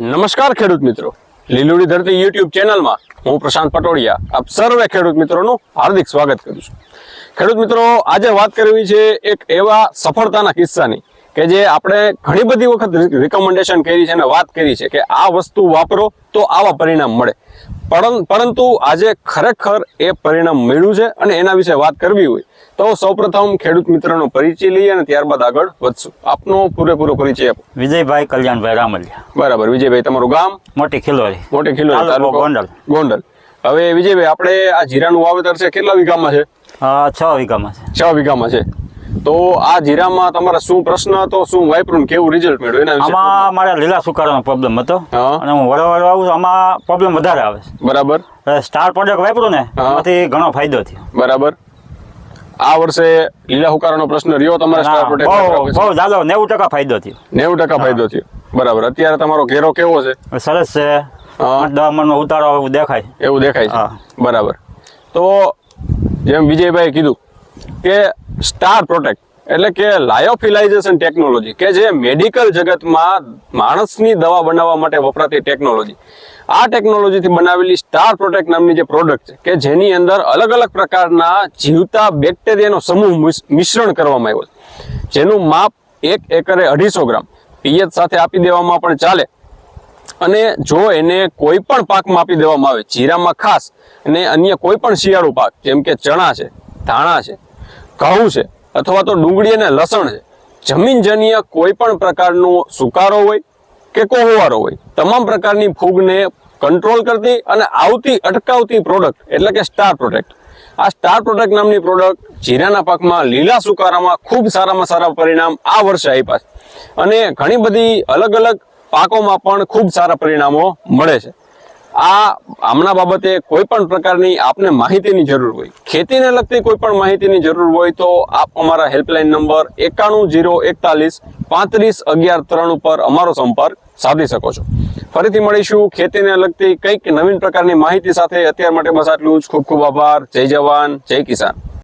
નમસ્કાર ખેડૂત મિત્રો. લીલુડી ધરતી યુટ્યુબ ચેનલમાં હું પ્રશાંત પટોડિયા આપ સર્વે ખેડૂત મિત્રોનું હાર્દિક સ્વાગત કરું છું. ખેડૂત મિત્રો, આજે વાત કરવી છે એક એવા સફળતાના કિસ્સાની. કે જે આપણે ઘણી બધી વખત રિકમેન્ડેશન કરી છે અને વાત કરી છે કે આ વસ્તુ વાપરો તો આવા પરિણામ મળે. પરં- પરંતુ આજે ખરેખર એ પરિણામ મળ્યું છે અને એના વિશે વાત કરવી હોય તો સૌપ્રથમ ખેડૂત મિત્રનો પરિચય લઈએ અને ત્યારબાદ આગળ વધશું. આપનો પૂરેપૂરો પરિચય આપો. વિજયભાઈ કલ્યાણભાઈ રામલિયા. બરાબર. વિજયભાઈ તમારું ગામ? મોટી ખિલોરી. મોટી ખિલોરી તાલુકો ગોંડલ. ગોંડલ. હવે વિજયભાઈ આપણે આ જીરાનું વાવેતર છે કેટલા વીઘામાં છે? છ વીઘામાં છે. છ વીઘામાં છે. તો આ જીરામાં તમારા શું પ્રશ્ન હતો શું વાપરું કેવું રિઝલ્ટ મળ્યું? એના વિશે આમાં મારા લીલા સુકારાનો પ્રોબ્લેમ હતો. અને હું વડો આવું છું આમાં પ્રોબ્લેમ વધારે આવે છે. બરાબર. સ્ટાર પ્રોડક્ટ વાપરું ને. એમાંથી ઘણો ફાયદો થયો. બરાબર. આ વર્ષે લીલા હુકારાનો પ્રશ્ન રહ્યો તમારા સ્ટાર પ્રોટેક્ટ બહુ દાદો નેવું ટકા ફાયદો થયો. નેવું ટકા ફાયદો થયો. બરાબર. અત્યારે તમારો ઘેરો કેવો છે? સરસ છે. આઠ ઉતારો એવું દેખાય. એવું દેખાય. છે. બરાબર. તો જેમ વિજયભાઈ કીધું કે સ્ટાર પ્રોટેક્ટ. એટલે કે લાયોફિલાઇઝેશન ટેકનોલોજી, કે જે મેડિકલ જગતમાં માણસની દવા બનાવવા માટે વપરાતી ટેકનોલોજી. આ ટેકનોલોજીથી બનાવેલી સ્ટાર પ્રોટેક્ટ નામની જે પ્રોડક્ટ છે, કે જેની અંદર અલગ અલગ પ્રકારના જીવતા બેક્ટેરિયાનો સમૂહ મિશ્રણ કરવામાં આવ્યો જેનું માપ એક એકરે અઢીસો ગ્રામ. પીએચ સાથે આપી દેવામાં પણ ચાલે. અને જો એને કોઈ પણ પાકમાં આપી દેવામાં આવે, જીરામાં ખાસ, અને અન્ય કોઈ પણ શિયાળુ પાક, જેમ કે ચણા છે, ધાણા છે ઘઉં છે અથવા તો ડુંગળી અને લસણ છે. જમીનજન્ય કોઈ પણ પ્રકારનો સુકારો હોય કે કોહવારો હોય, તમામ પ્રકારની ફૂગને કંટ્રોલ કરતી અને આવતી અટકાવતી પ્રોડક્ટ એટલે કે સ્ટાર પ્રોટેક્ટ આ સ્ટાર પ્રોટેક્ટ નામની પ્રોડક્ટ જીરાના પાકમાં લીલા સુકારામાં ખૂબ સારામાં સારા પરિણામ આ વર્ષે આપ્યા છે. અને ઘણી બધી અલગ અલગ પાકોમાં પણ ખૂબ સારા પરિણામો મળે છે. આ આમના બાબતે કોઈ પણ પ્રકારની આપને માહિતીની જરૂર હોય, ખેતીને લગતી કોઈ પણ માહિતીની જરૂર હોય તો આપ અમારા હેલ્પલાઇન નંબર એકાણું જીરો એકતાલીસ પાંત્રીસ અગિયાર ત્રણ ઉપર અમારો સંપર્ક સાધી શકો છો. ફરીથી મળીશું, ખેતીને લગતી કંઈક નવીન પ્રકારની માહિતી સાથે. અત્યાર માટે બસ આટલું જ. ખૂબ ખૂબ આભાર. જય જવાન, જય કિસાન.